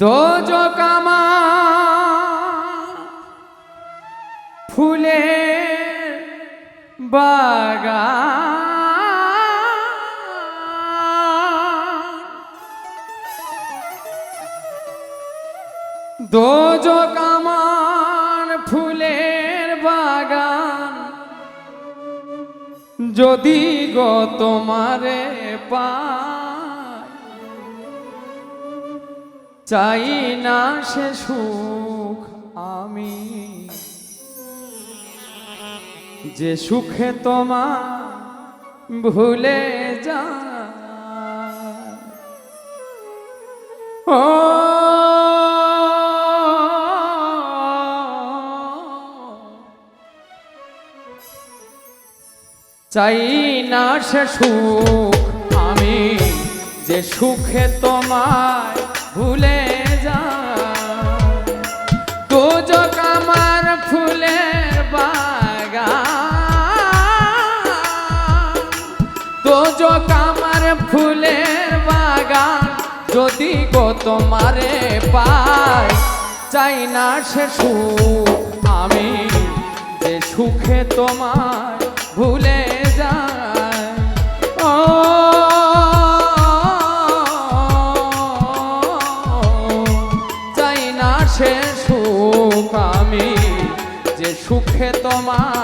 দোজকামা ফুলে বাগান দোজকামান ফুলের বাগান যদি গো তোমারে পায় চাই না সে সুখ আমি। যে সুখে তোমার ভুলে যা ও চাই না সে সুখ আমি। যে সুখে তোমায় ভুলে যা তো আমার ফুলের বাগান। তো আমার ফুলের বাগান, যদি গো তোমারে পাই, চাই না সে সুখ, আমি যে সুখে তোমার ভুলে সুখে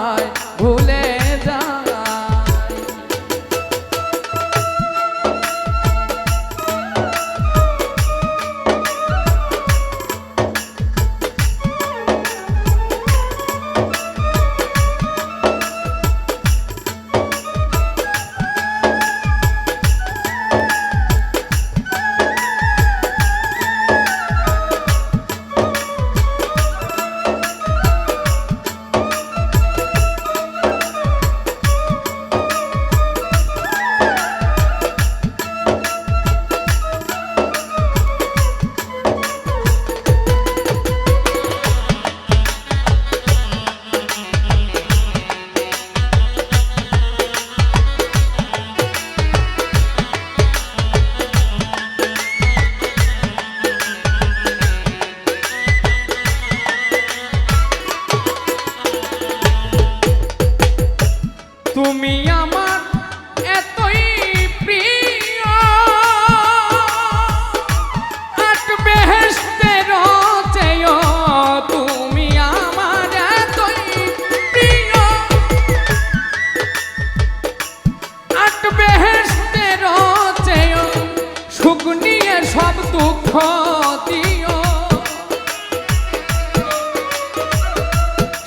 দুঃখ দিও।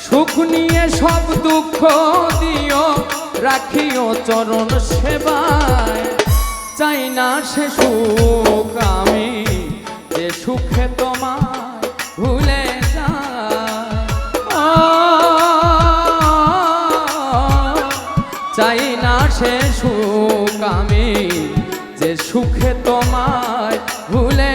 সুখ নিয়ে সব দুঃখ দিও। রাখিও চরণ সেবায়। চাই না সে সুখ আমি, যে সুখে তোমার ভুলে চাই না সে সুখ আমি যে সুখে তোমায় ভুলে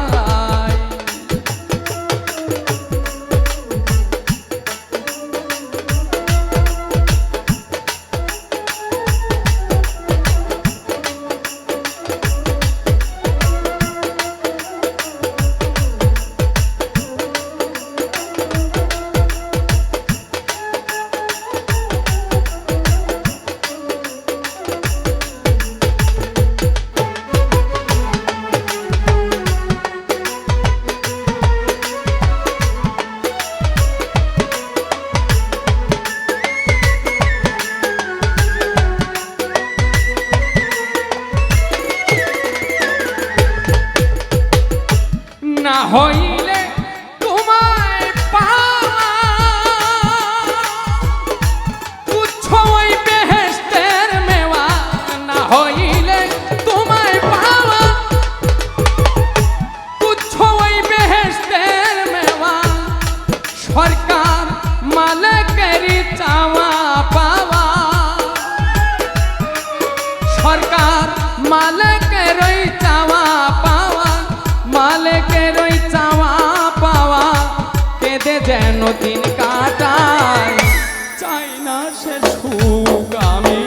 সে সুখ আমি,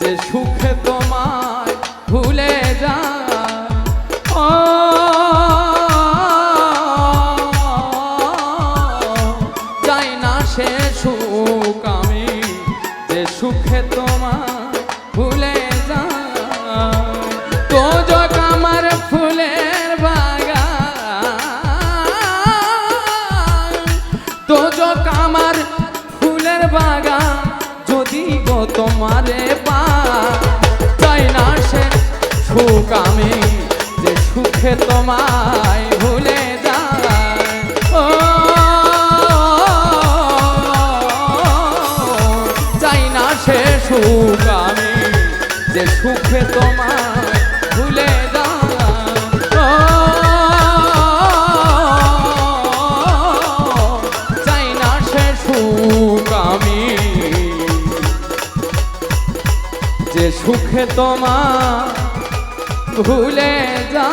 যে সুখে তোমায় ভুলে যা ও না সে সুখ আমি, যে সুখে তোমার যদি গো তোমারে পা। চাই না সে সুখ আমি, যে সুখে তোমায় ভুলে যায়। না সে সুখ আমি, যে সুখে তোমায় সুখে তোমা ভুলে যা